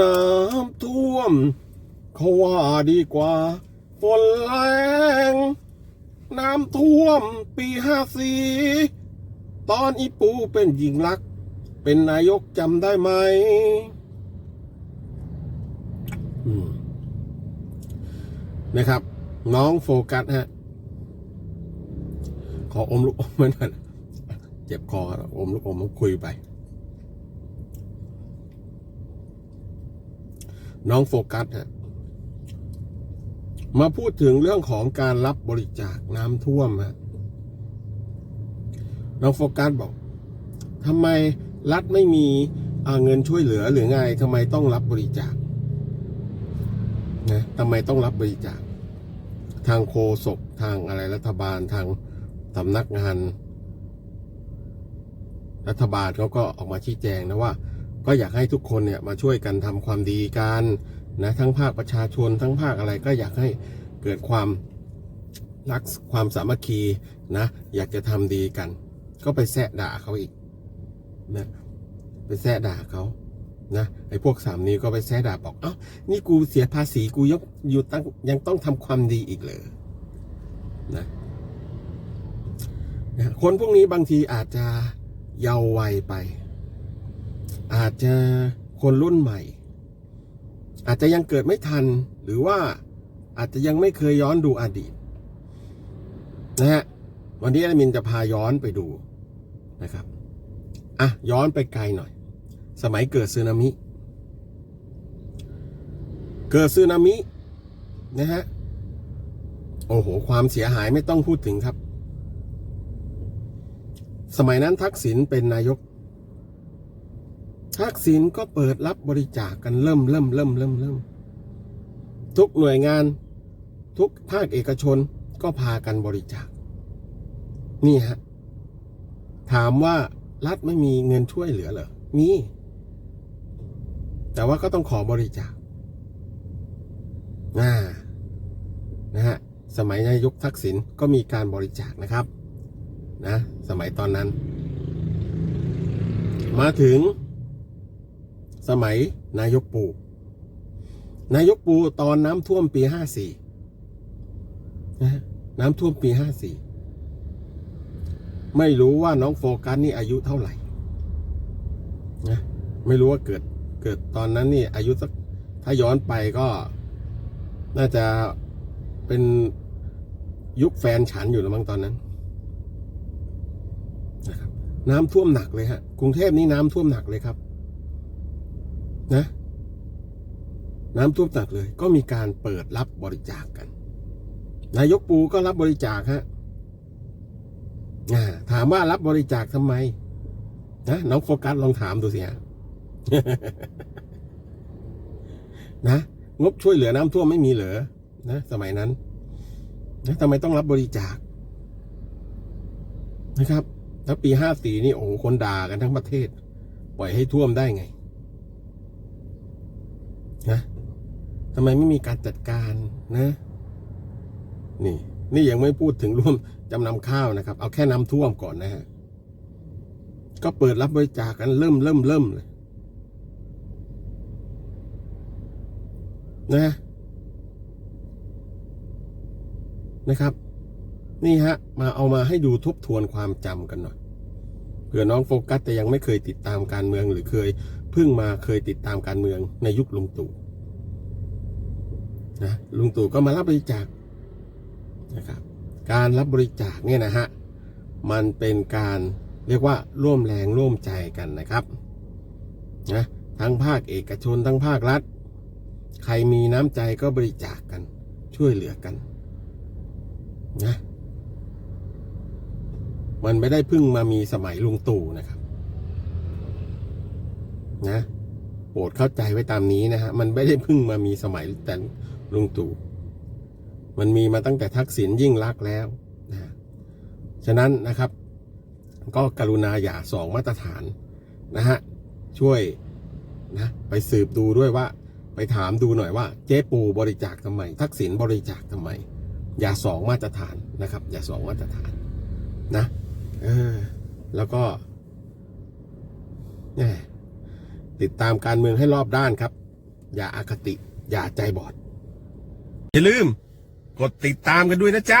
น้ำท่วม เขาว่าดีกว่าฝนแรงน้ำท่วมปีห้าสี่ตอนอีปูเป็นหญิงรัก เป็นนายกจำได้ไหมนะครับ น้องโฟกัสฮะ ขออมลูกอมไว้หน่อนเจ็บคอครับอมลูกอมแล้วคุยไป น้องโฟกัสฮะมาพูดถึงเรื่องของการรับบริจาคน้ำท่วมฮะน้องโฟกัสบอกทำไมรัฐไม่มีเงินช่วยเหลือหรือไงทำไมต้องรับบริจาคนะทำไมต้องรับบริจาค ทางโคศกทางอะไรรัฐบาลทางสำนักงาน รัฐบาลเขาก็ออกมาชี้แจงนะว่า ก็อยากให้ทุกคนเนี่ยมาช่วยกันทำความดีกันนะทั้งภาคประชาชนทั้งภาคอะไรก็อยากให้เกิดความรักความสามัคคีนะอยากจะทำดีกัน ก็ไปแซะด่าเขาอีกนะไปแซะด่าเขานะไอ้พวกสามนี้ก็ไปแซะด่าบอกเอ้านี่กูเสียภาษีกูยกอยู่ตั้งยังต้องทำความดีอีกเลยนะนะคนพวกนี้บางทีอาจจะเยาว์วัยไป อาจจะคนรุ่นใหม่ อาจจะยังเกิดไม่ทันหรือว่าอาจจะยังไม่เคยย้อนดูอดีตนะฮะวันนี้อดมินจะพาย้อนไปดูนะครับอะย้อนไปไกลหน่อย สมัยเกิดสึนามิ เกิดสึนามินะฮะโอ้โห ความเสียหายไม่ต้องพูดถึงครับ สมัยนั้นทักษิณเป็นนายก ทักษิณก็เปิดรับบริจาคกันเริ่มเริ่มเริ่มเริ่มเริ่มทุกหน่วยงาน ทุกภาคเอกชนก็พากันบริจาค นี่ฮะ ถามว่ารัฐไม่มีเงินช่วยเหลือเหรอมี แต่ว่าก็ต้องขอบริจาคอ่านะฮะ สมัยนายกทักษิณก็มีการบริจาคนะครับ นะ สมัยตอนนั้น มาถึง สมัยนายกปู นายกปูตอนน้ำท่วมปีห้าสี่นะน้ำท่วมปีห้าสี่ไม่รู้ว่าน้องโฟกัสนี่อายุเท่าไหร่นะไม่รู้ว่าเกิดเกิดตอนนั้นนี่อายุสักถ้าย้อนไปก็ น่าจะเป็นยุคแฟนฉันอยู่แล้วมั้งตอนนั้นนะครับ น้ำท่วมหนักเลยฮะกรุงเทพนี่น้ำท่วมหนักเลยครับ นะ น้ำท่วมหนักเลย ก็มีการเปิดรับบริจาคกัน นายกปูก็รับบริจาคฮะถามว่ารับบริจาคทำไมนะน้องโฟกัสลองถามดูสิฮะนะงบช่วยเหลือน้ำท่วมไม่มีเหรอนะสมัยนั้นนะทำไมต้องรับบริจาคนะครับ แล้วปีห้าสี่นี่โอ้โหคนด่ากันทั้งประเทศ ปล่อยให้ท่วมได้ไง นะทำไมไม่มีการจัดการนะ นี่ นี่ยังไม่พูดถึงร่วมจำนำข้าวนะครับ เอาแค่น้ำท่วมก่อนนะฮะก็เปิดรับบริจาคกันเริ่มเริ่มเริ่มเลยนะนะครับ นี่ฮะ มาเอามาให้ดูทบทวนความจำกันหน่อยเผื่อน้องโฟกัสแต่ยังไม่เคยติดตามการเมืองหรือเคย พิ่งมาเคยติดตามการเมืองในยุคลุงตู่นะลุงตู่ก็มารับบริจาคนะครับการรับบริจาคเนี่ยนะฮะมันเป็นการเรียกว่าร่วมแรงร่วมใจกันนะครับนะทั้งภาคเอกชนทั้งภาครัฐ ใครมีน้ำใจก็บริจาคกันช่วยเหลือกันนะมันไม่ได้เพิ่งมามีสมัยลุงตู่นะครับ นะโปรดเข้าใจไว้ตามนี้นะฮะ มันไม่ได้เพิ่งมามีสมัยแต่ลุงตู่มันมีมาตั้งแต่ทักษิณยิ่งรักแล้วนะฉะนั้นนะครับ ก็กรุณาอย่าสองมาตรฐานนะฮะช่วยนะไปสืบดูด้วยว่า ไปถามดูหน่อยว่า เจ๊ปูบริจาคทำไม ทักษิณบริจาคทำไม อย่าสองมาตรฐานนะครับ อย่าสองมาตรฐานนะเออแล้วก็แหม ติดตามการเมืองให้รอบด้านครับ อย่าอาคติ อย่าใจบอด อย่าลืม กดติดตามกันด้วยนะจ๊ะ